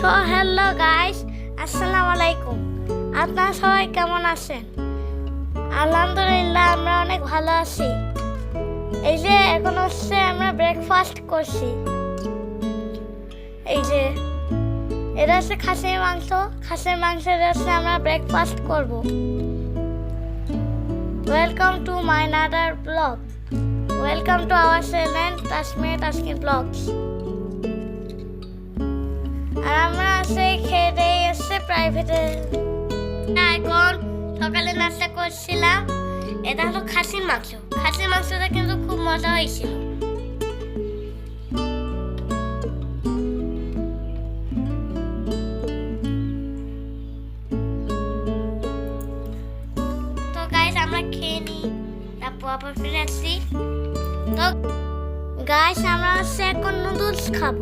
So hello guys আসসালামু আলাইকুম আপনারা সবাই কেমন আছেন? আলহামদুলিল্লাহ, আমরা অনেক ভালো আছি। এই যে, এখন হচ্ছে আমরা ব্রেকফাস্ট করছি। এই যে, এটা হচ্ছে খাসির মাংস। খাসির মাংসের হচ্ছে আমরা ব্রেকফাস্ট করব। Welcome to my another blog welcome to our channel Tasmia Taskin blogs আর আমরা সেই খেয়ে দিয়ে এসছে প্রাইভেটে এখন সকালে নাস্তা করছিলাম। এটা হলো খাসির মাংস। খাসির মাংসটা কিন্তু খুব মজা হয়েছিল। তো গাইস আমরা খেয়ে নিই। তারপর আবার ফিরে আসছি তো গাইস আমরা হচ্ছে এখন নুডলস খাব।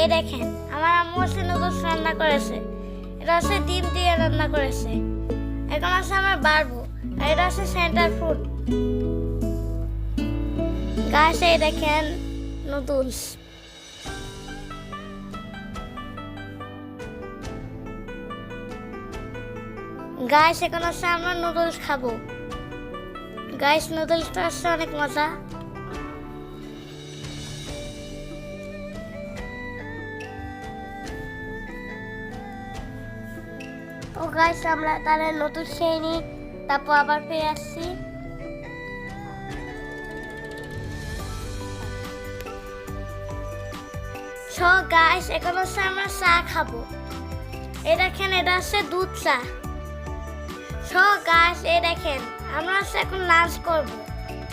এই দেখেন। আমার আম্মু হচ্ছে নুডলস রান্না করেছে। এটা হচ্ছে ডিম দিয়ে রান্না করেছে। এখন আছে আমার বাড়বো আর এটা হচ্ছে সেন্টার ফুড। গাছ দেখেন, নুডলস। গাইস এখন হচ্ছে আমরা নুডলস খাব। গাইস নুডলসটা হচ্ছে অনেক মজা। ও গাইস, আমরা তাহলে নতুন নিই তারপর আবার ফিরে আসছি। সো গাইস, এখন হচ্ছে আমরা চা খাব। এই দেখেন, এটা হচ্ছে দুধ চা। সো গাইস, এই দেখেন, আমরা হচ্ছে এখন লাঞ্চ করব।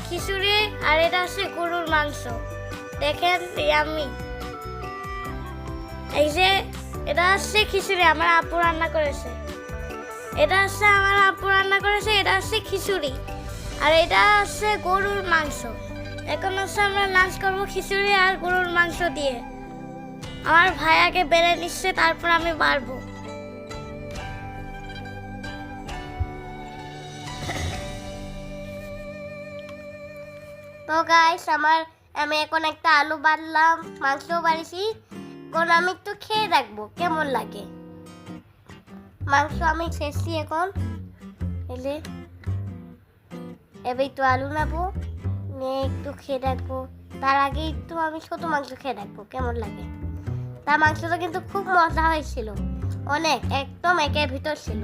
খিচুড়ি আর এটা হচ্ছে গরুর মাংস। দেখেন আমি এই যে, এটা হচ্ছে খিচুড়ি, আমার আপু রান্না করেছে। এটা হচ্ছে আমার আপু রান্না করেছে, এটা হচ্ছে খিচুড়ি। আর এটা হচ্ছে গরুর মাংস। এখন হচ্ছে আমরা লাঞ্চ করব খিচুড়ি আর গরুর মাংস দিয়ে। আমার ভাই আগে বেড়ে নিচ্ছে, তারপর আমি বাড়বো। তো গাইস আমার, আমি এখন একটা আলু বাড়লাম, মাংসও বাড়িছি। এখন আমি একটু খেয়ে দেখব, কেমন লাগে। মাংস আমি শেষছি এখন। এলে এবার একটু আলু নেব, নিয়ে একটু খেয়ে দেখব। তার আগে একটু আমি ছোট মাংস খেয়ে দেখব, কেমন লাগে? তার মাংসটা কিন্তু খুব মজা হয়েছিল, অনেক, একদম একের ভিতর ছিল।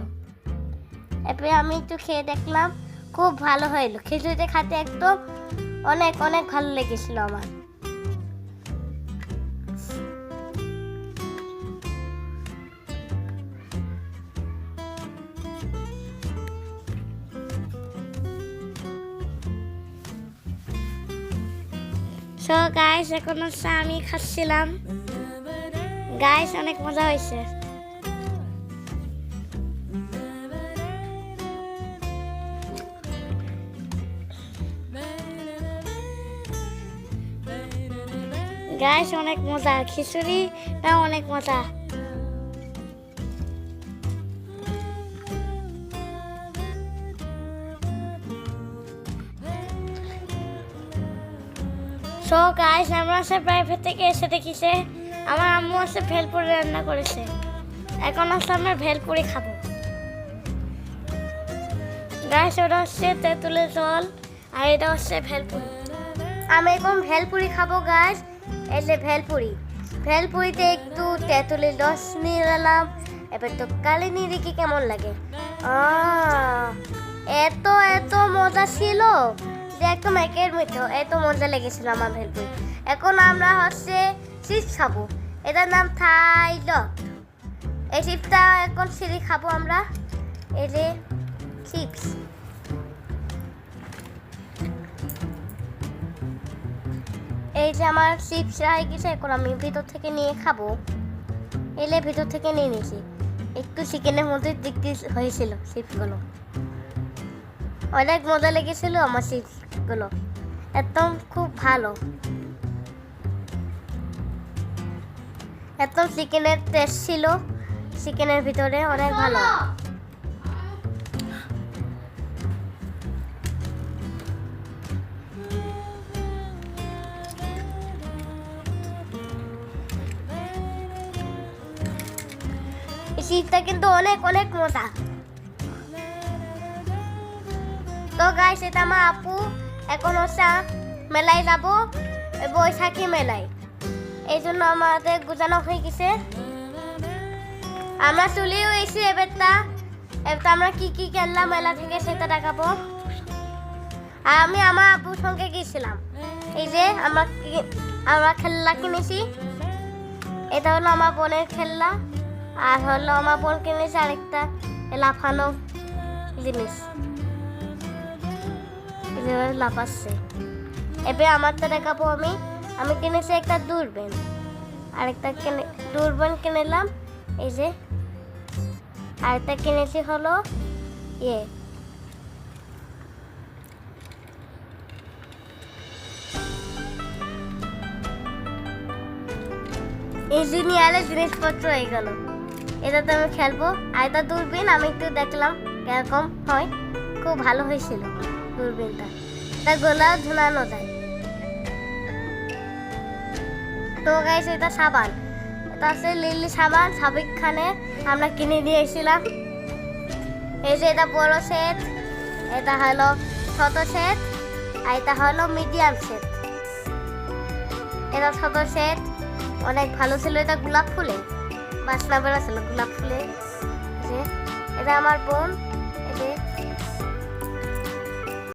এরপরে আমি একটু খেয়ে দেখলাম, খুব ভালো হইল। খিচুড়িতে খাতে একদম অনেক অনেক ভালো লেগেছিল আমার। সো গাইস এখন হচ্ছে আমি খাচ্ছিলাম। গাইস অনেক মজা হয়েছে। গাইস অনেক মজা। খিচুড়ি অনেক মজা? সো গাইস আমরা হচ্ছে প্রাইভেট থেকে এসে দেখিছে আমার আম্মু হচ্ছে ভেলপুরি রান্না করেছে। এখন হচ্ছে আমরা ভেলপুরি খাব। গাইস ওটা হচ্ছে তেঁতুলের জল আর এটা হচ্ছে ভেলপুরি। আমি এখন ভেলপুরি খাব গাইস যে ভেলপুরি। ভেলপুরিতে একটু তেঁতুলের রস নিয়ে নিলাম। এবার তো কালি নিয়ে দেখি কেমন লাগে। এত এত মজা ছিল। একদম একের মতো এত মজা লেগেছিল আমার ভেলপুরি এখন আমরা হচ্ছে চিপস খাব। এটার নাম থাইলট এই চিপসটা এখন সিঁড়ি খাব আমরা। এই যে চিপস। এই যে আমার চিপস রাই গেছে, এখন আমি ভিতর থেকে নিয়ে খাব। এলে ভিতর থেকে নিয়ে নিয়েছি। একটু চিকেনের মধ্যে দেখতে হয়েছিল চিপসগুলো। অনেক মজা লেগেছিল আমার চিপসগুলো একদম খুব ভালো। একদম চিকেনের টেস্ট ছিল, চিকেনের ভিতরে অনেক ভালো। শীতটা কিন্তু অনেক অনেক মজা। তো গাইস এটা আমার আপু। এখন হচ্ছে মেলায় যাব বৈশাখী মেলায় এই জন্য আমাদের গুজানো হয়ে গেছে। আমরা চলেও এসেছি এবারটা এবার আমরা কি কি কিনলাম মেলা থেকে সেটা দেখাবো। আর আমি আমার আব্বুর সঙ্গে গিয়েছিলাম এই যে আমরা আমরা খেলনা কিনেছি। এটা হলো আমার বোনের খেলনা আর হলো আমার বোন কিনেছে আরেকটা লাফানো জিনিস এই যে এবার লাফাচ্ছে এবার আমারটা দেখাবো আমি। আমি কিনেছি একটা দূরবীন। আরেকটা কিনে দূরবীন কিনেলাম, এই যে। আরেকটা কিনেছি হলো ইয়ে। ইঞ্জিনিয়ারের জিনিসপত্র হয়ে গেল। এটাতে আমি খেলব। আর এটা দূরবীন, আমি একটু দেখলাম এরকম হয়। খুব ভালো হয়েছিল। দূরবীনটা এটা গোলা ঝুলানো যায়। তো গাইস এটা সাবান। এটা আছে লিলি সাবান, সাবিক খানে আমরা কিনে দিয়েছিলাম এই যে এটা বড় সেট এটা হলো ছোট সেট আর এটা হলো মিডিয়াম সেট এটা ছোট সেট অনেক ভালো ছিল এটা গোলাপ ফুলে। বাসনা বেড়া ছিল গোলাপ ফুলে। যে, এটা আমার বোন।